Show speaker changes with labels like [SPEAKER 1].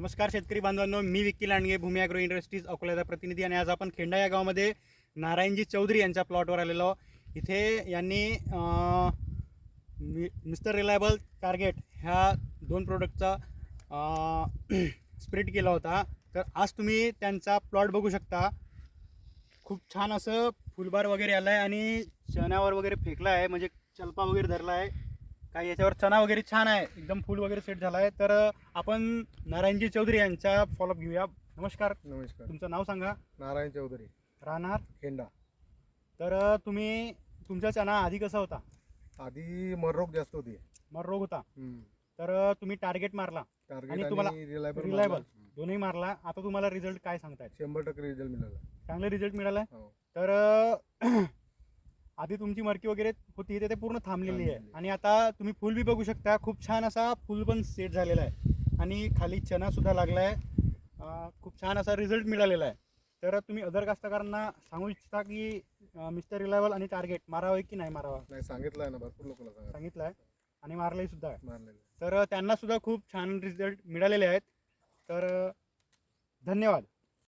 [SPEAKER 1] नमस्कार शेतकरी बांधवांनो मी विक्की लांडगे भूमी अग्रो इंडस्ट्रीज अकोल्याचा प्रतिनिधी आणि आज आपण खेंडा या गावामध्ये नारायणजी चौधरी यांच्या प्लॉटवर आलेलो इथे यांनी मि मिस्टर रिलायबल टार्गेट ह्या दोन प्रोडक्टचा स्प्रेड केला होता. तर आज तुम्ही त्यांचा प्लॉट बघू शकता. खूप छान असं फुलबार वगैरे आलं आहे आणि चण्यावर वगैरे फेकला आहे म्हणजे चलपा वगैरे धरला आहे काही याच्यावर चणा वगैरे छान आहे. एकदम फुल वगैरे सेट झाला आहे तर आपण नारायणजी चौधरी यांचा फॉलोअप घेऊया. नमस्कार.
[SPEAKER 2] नमस्कार.
[SPEAKER 1] तुमचं नाव सांगा.
[SPEAKER 2] नारायण चौधरी.
[SPEAKER 1] राहणार?
[SPEAKER 2] खेंडा.
[SPEAKER 1] तर तुम्ही तुमचा चणा आधी कसा होता?
[SPEAKER 2] आधी मररोग जास्त होती.
[SPEAKER 1] मग रोग होता. तर तुम्ही टार्गेट मारला. आणि तुम्हाला
[SPEAKER 2] रिलायबल.
[SPEAKER 1] दोन्ही मारला. आता तुम्हाला रिझल्ट काय सांगतायत?
[SPEAKER 2] शंभर टक्के रिझल्ट मिळाला.
[SPEAKER 1] चांगले रिझल्ट मिळाला.
[SPEAKER 2] हो.
[SPEAKER 1] तर आधी तुमची मरकी वगैरे होती ते ते पूर्ण थांबलेली आहे. आणि आता तुम्ही फुल बी बघू शकता खूप छान असा फुल पण सेट झालेला आहे. आणि खाली चना सुद्धा लागला आहे. खूप छान असा रिझल्ट मिळालेला आहे. तर तुम्ही अदर कास्तकारांना सांगू इच्छिता की मिस्टर रिलायबल आणि टार्गेट मारावं की नाही मारावं?
[SPEAKER 2] नाही सांगितलं आहे ना भरपूर लोकांना सांगा
[SPEAKER 1] सांगितलं. आहे. आणि मारलंही सुद्धा आहे.
[SPEAKER 2] मारलेलं
[SPEAKER 1] तर त्यांना सुद्धा खूप छान रिझल्ट मिळालेले आहेत. तर धन्यवाद.